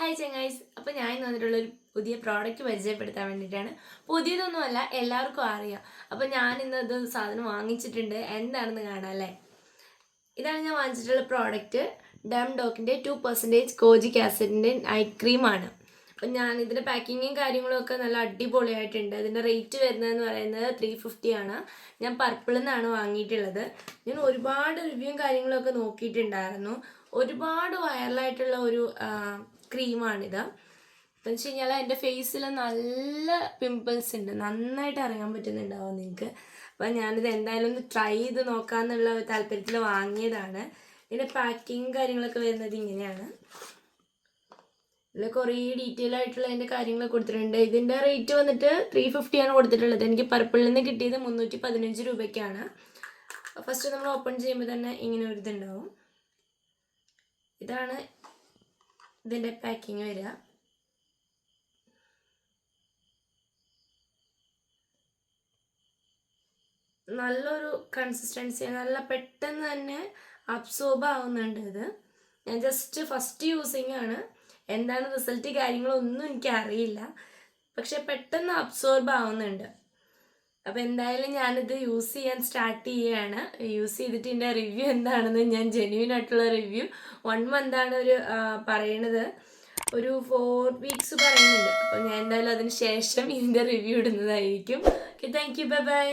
Hi ചെങ്ങായിസ് അപ്പോൾ ഞാൻ ഇന്ന് വന്നിട്ടുള്ളൊരു പുതിയ പ്രോഡക്റ്റ് പരിചയപ്പെടുത്താൻ വേണ്ടിയിട്ടാണ്. പുതിയതൊന്നുമല്ല എല്ലാവർക്കും അറിയാം. അപ്പോൾ ഞാൻ ഇന്ന് ഇത് സാധനം വാങ്ങിച്ചിട്ടുണ്ട്. എന്താണെന്ന് കാണാം അല്ലേ? ഇതാണ് ഞാൻ വാങ്ങിച്ചിട്ടുള്ള പ്രോഡക്റ്റ് ഡം ഡോക്കിന്റെ ടു പെർസെന്റേജ് കോജിക് ആസിഡിന്റെ നൈറ്റ് ക്രീമാണ് അപ്പം ഞാൻ ഇതിന്റെ പാക്കിങ്ങും കാര്യങ്ങളും ഒക്കെ നല്ല അടിപൊളിയായിട്ടുണ്ട്. അതിന്റെ റേറ്റ് വരുന്നതെന്ന് പറയുന്നത് ത്രീ ഫിഫ്റ്റി ആണ്. ഞാൻ പർപ്പിളിൽ നിന്നാണ് വാങ്ങിയിട്ടുള്ളത്. ഞാൻ ഒരുപാട് റിവ്യൂവും കാര്യങ്ങളൊക്കെ നോക്കിയിട്ടുണ്ടായിരുന്നു. ഒരുപാട് വൈറലായിട്ടുള്ള ഒരു ക്രീമാണിത്. എന്ന് വെച്ച് കഴിഞ്ഞാൽ എന്റെ ഫേസിൽ നല്ല പിമ്പിൾസ് ഉണ്ട്. നന്നായിട്ട് അറിയാൻ പറ്റുന്നുണ്ടാവും നിങ്ങൾക്ക് അപ്പം ഞാനിത് എന്തായാലും ഒന്ന് ട്രൈ ചെയ്ത് നോക്കാമെന്നുള്ള താല്പര്യത്തിൽ വാങ്ങിയതാണ്. ഇതിന്റെ പാക്കിങ് കാര്യങ്ങളൊക്കെ വരുന്നത് ഇങ്ങനെയാണ്. ഇതിൽ കുറേ ഡീറ്റെയിൽ ആയിട്ടുള്ള അതിന്റെ കാര്യങ്ങൾ കൊടുത്തിട്ടുണ്ട്. ഇതിന്റെ റേറ്റ് വന്നിട്ട് ത്രീ ഫിഫ്റ്റിയാണ് കൊടുത്തിട്ടുള്ളത്. എനിക്ക് പർപ്പിളിൽ നിന്ന് കിട്ടിയത് മുന്നൂറ്റി പതിനഞ്ച് രൂപയ്ക്കാണ്. ഫസ്റ്റ് നമ്മൾ ഓപ്പൺ ചെയ്യുമ്പോൾ തന്നെ ഇങ്ങനെ ഒരു ഇതുണ്ടാവും. ഇതാണ് ഇതിന്റെ പാക്കിങ് വരിക. നല്ലൊരു കൺസിസ്റ്റൻസി നല്ല പെട്ടെന്ന് തന്നെ അബ്സോർബ് ആവുന്നുണ്ട് ഇത്. ഞാൻ ജസ്റ്റ് ഫസ്റ്റ് യൂസിങ് ആണ്. എന്താണ് റിസൾട്ട് കാര്യങ്ങളൊന്നും എനിക്കറിയില്ല. പക്ഷെ പെട്ടെന്ന് അബ്സോർബ് ആവുന്നുണ്ട്. അപ്പോൾ എന്തായാലും ഞാനിത് യൂസ് ചെയ്യാൻ സ്റ്റാർട്ട് ചെയ്യുകയാണ് യൂസ് ചെയ്തിട്ട് ഇതിന്റെ റിവ്യൂ എന്താണെന്ന് ഞാൻ ജെന്യൂൻ ആയിട്ടുള്ള റിവ്യൂ വൺ മന്താണ് ഒരു പറയണത്. ഒരു ഫോർ വീക്സ് പറയുന്നുണ്ട്. അപ്പോൾ ഞാൻ എന്തായാലും അതിന് ശേഷം ഇതിന്റെ റിവ്യൂ ഇടുന്നതായിരിക്കും. Okay thank you bye bye